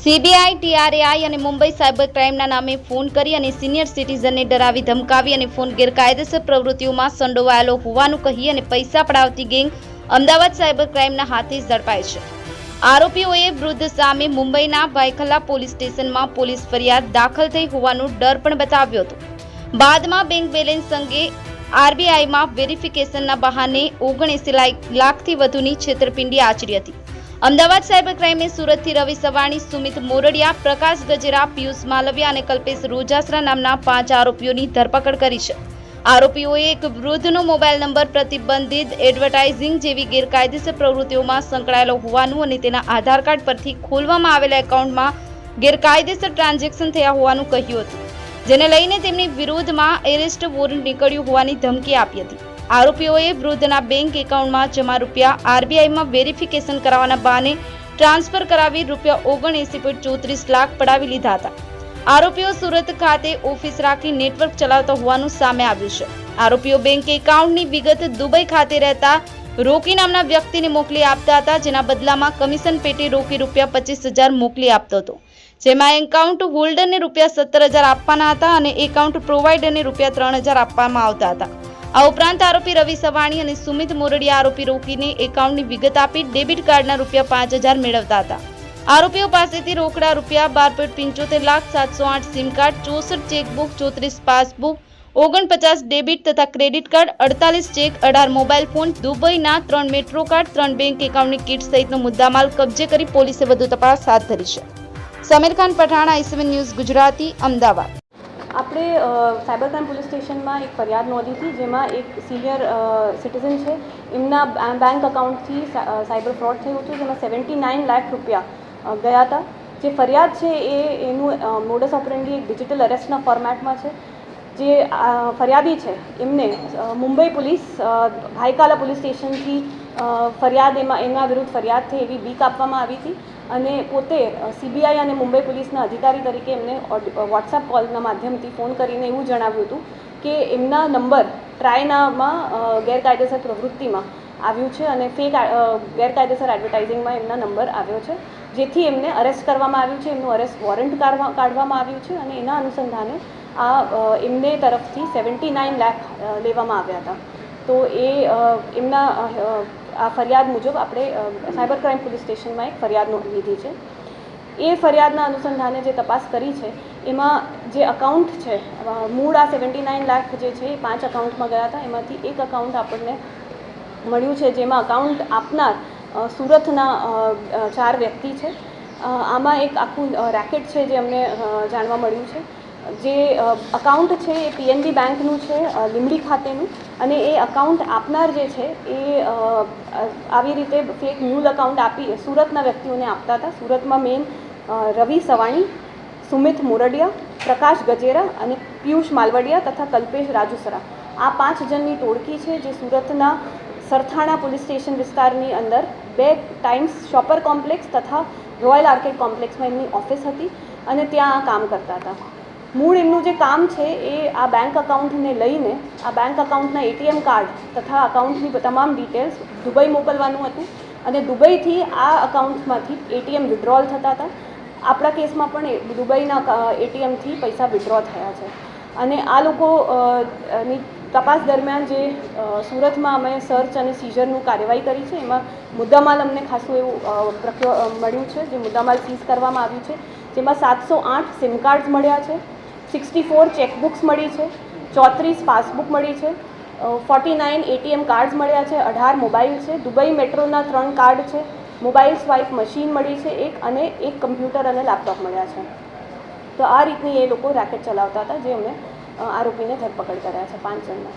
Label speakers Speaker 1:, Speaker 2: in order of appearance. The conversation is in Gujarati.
Speaker 1: સીબીઆઈ, ટીઆરએઆઈ અને મુંબઈ સાયબર ક્રાઇમના નામે ફોન કરી અને સિનિયર સિટીઝનને ડરાવી ધમકાવી અને ફોન ગેરકાયદેસર પ્રવૃત્તિઓમાં સંડોવાયેલો હોવાનું કહી અને પૈસા પડાવતી ગેંગ અમદાવાદ સાયબર ક્રાઇમના હાથે ઝડપાઈ છે. આરોપીઓએ વૃદ્ધ સામે મુંબઈના ભાયખલા પોલીસ સ્ટેશનમાં પોલીસ ફરિયાદ દાખલ થઈ હોવાનું ડર પણ બતાવ્યો હતો. બાદમાં બેંક બેલેન્સ અંગે આરબીઆઈમાં વેરિફિકેશનના બહાને ઓગણીસ લાખથી વધુની છેતરપિંડી આચરી હતી. અમદાવાદ સાયબર ક્રાઇમે સુરતથી રવિ સવાણી, સુમિત મોરડિયા, પ્રકાશ ગજેરા, પિયુષ માલવિયા અને કલ્પેશ રોજાસરા નામના પાંચ આરોપીઓની ધરપકડ કરી છે. આરોપીઓએ એક વૃદ્ધનો મોબાઈલ નંબર પ્રતિબંધિત એડવર્ટાઇઝિંગ જેવી ગેરકાયદેસર પ્રવૃત્તિઓમાં સંકળાયેલો હોવાનું અને તેના આધાર કાર્ડ પરથી ખોલવામાં આવેલા એકાઉન્ટમાં ગેરકાયદેસર ટ્રાન્ઝેક્શન થયા હોવાનું કહ્યું હતું, જેને લઈને તેમની વિરુદ્ધમાં એરેસ્ટ વોરંટ નીકળ્યું હોવાની ધમકી આપી હતી. આરોપીઓએ વૃદ્ધના બેંક એકાઉન્ટમાં જમા રૂપિયા આરબીઆઈમાં વેરિફિકેશન કરાવવાના બહાને ટ્રાન્સફર કરાવી રૂપિયા ઓગણએસી પોઈન્ટ ચોત્રીસ લાખ પડાવી લીધા હતા. આરોપીઓ સુરત ખાતે ઓફિસ રાખી નેટવર્ક ચલાવતા હોવાનું સામે આવ્યું છે. આરોપીઓ બેંક એકાઉન્ટની વિગત દુબઈ ખાતે રહેતા રોકી નામના વ્યક્તિને મોકલી આપતા હતા, જેના બદલામાં કમિશન પેટી રોકી રૂપિયા પચીસ હજાર મોકલી આપતો હતો. જેમાં એકાઉન્ટ હોલ્ડરને રૂપિયા સત્તર હજાર આપવાના હતા અને એકાઉન્ટ પ્રોવાઈડરને રૂપિયા ત્રણ હજાર આપવામાં આવતા હતા. આ ઉપરાંત આરોપી રવિ સવાણી અને સુમિત મોરડીએ આરોપી રોકીને એકાઉન્ટની વિગત આપી ડેબિટ કાર્ડના રૂપિયા પાંચ હજાર મેળવતા હતા. આરોપીઓ પાસેથી રોકડા રૂપિયા બાર પોઈન્ટ પંચોતેર લાખ સાતસો આઠ સિમ કાર્ડ, ચોસઠ ચેકબુક, ચોત્રીસ પાસબુક, ઓગણપચાસ ડેબિટ તથા ક્રેડિટ કાર્ડ, અડતાલીસ ચેક, અઢાર મોબાઈલ ફોન, દુબઈના ત્રણ મેટ્રો કાર્ડ, ત્રણ બેંક એકાઉન્ટની કીટ સહિતનો મુદ્દામાલ કબજે કરી પોલીસે વધુ તપાસ હાથ ધરી છે. Samir Khan Pathana, I news Gujarati, Ahmedabad.
Speaker 2: આપણે સાયબર ક્રાઇમ પોલીસ સ્ટેશનમાં એક ફરિયાદ નોંધી હતી, જેમાં એક સિનિયર સિટીઝન છે. એમના બેંક અકાઉન્ટથી સાયબર ફ્રોડ થયું હતું, જેમાં સેવન્ટી નાઇન લાખ રૂપિયા ગયા હતા. જે ફરિયાદ છે એ, એનું મોડસ ઓપરેન્ડી એક ડિજિટલ અરેસ્ટના ફોર્મેટમાં છે. જે ફરિયાદી છે, એમને મુંબઈ પોલીસ ભાઈકાલા પોલીસ સ્ટેશનથી ફરિયાદ એમાં એમના વિરુદ્ધ ફરિયાદ થઈ એવી બીક આપવામાં આવી હતી. અને પોતે સીબીઆઈ અને મુંબઈ પોલીસના અધિકારી તરીકે એમને વોટ્સએપ કોલના માધ્યમથી ફોન કરીને એવું જણાવ્યું હતું કે એમના નંબર ટ્રાયનામાં ગેરકાયદેસર પ્રવૃત્તિમાં આવ્યું છે અને ફેક ગેરકાયદેસર એડવર્ટાઇઝિંગમાં એમના નંબર આવ્યો છે. જેથી એમને અરેસ્ટ કરવામાં આવ્યું છે, એમનું અરેસ્ટ વોરંટ કાઢવા, કાઢવામાં આવ્યું છે અને એના અનુસંધાને આ એમને તરફથી સેવન્ટી નાઇન લાખ લેવામાં આવ્યા હતા. તો એ એમના આ ફરિયાદ મુજબ આપણે સાયબર ક્રાઇમ પોલીસ સ્ટેશનમાં એક ફરિયાદ લીધી છે. એ ફરિયાદના અનુસંધાને જે તપાસ કરી છે, એમાં જે અકાઉન્ટ છે મૂળ આ સેવન્ટી નાઇન લાખ જે છે, એ પાંચ અકાઉન્ટમાં ગયા હતા. એમાંથી એક અકાઉન્ટ આપણને મળ્યું છે, જેમાં અકાઉન્ટ આપનાર સુરતના ચાર વ્યક્તિ છે. આમાં એક આખું રેકેટ છે, જે અમને જાણવા મળ્યું છે. જે અકાઉન્ટ છે એ પીએનબી બેંકનું છે લીંબડી ખાતેનું. અને એ અકાઉન્ટ આપનાર જે છે એ આવી રીતે ફેક ન્યૂલ અકાઉન્ટ આપી, સુરતના વ્યક્તિઓને આપતા હતા. સુરતમાં મેઇન રવિ સવાણી, સુમિત મોરડિયા, પ્રકાશ ગજેરા અને પિયુષ માલવડિયા તથા કલ્પેશ રાજુસરા. આ પાંચ જણની ટોળકી છે જે સુરતના સરથાણા પોલીસ સ્ટેશન વિસ્તારની અંદર બે ટાઈમ્સ શોપર કોમ્પ્લેક્સ તથા રોયલ આર્કેડ કોમ્પ્લેક્સમાં એમની ઓફિસ હતી અને ત્યાં આ કામ કરતા હતા. મૂળ એમનું જે કામ છે એ આ બેંક અકાઉન્ટને લઈને આ બેંક અકાઉન્ટના એટીએમ કાર્ડ તથા અકાઉન્ટની તમામ ડિટેલ્સ દુબઈ મોકલવાનું હતું અને દુબઈથી આ અકાઉન્ટમાંથી એટીએમ વિડ્રોલ થતા હતા. આપણા કેસમાં પણ દુબઈના એટીએમથી પૈસા વિડ્રો થયા છે. અને આ લોકોની તપાસ દરમિયાન જે સુરતમાં અમે સર્ચ અને સીઝરનું કાર્યવાહી કરી છે એમાં મુદ્દામાલ અમને ખાસું એવું અ, પ્રક્યો મળ્યું છે જે મુદ્દામાલ સીઝ કરવામાં આવ્યું છે. જેમાં સાતસો આઠ સિમ કાર્ડ્સ મળ્યા છે. સિક્સટી ફોર ચેકબુક્સ મળી છે, ચોત્રીસ પાસબુક મળી છે ફોર્ટી નાઇન એટીએમ કાર્ડ્સ મળ્યા છે, અઢાર મોબાઈલ છે, દુબઈ મેટ્રોના ત્રણ કાર્ડ છે મોબાઈલ સ્વાઇપ મશીન મળી છે, એક અને એક કમ્પ્યુટર અને લેપટોપ મળ્યા છે. તો આ રીતની એ લોકો રેકેટ ચલાવતા હતા જે અમે આરોપીને ધરપકડ કર્યા છે પાંચ જણના.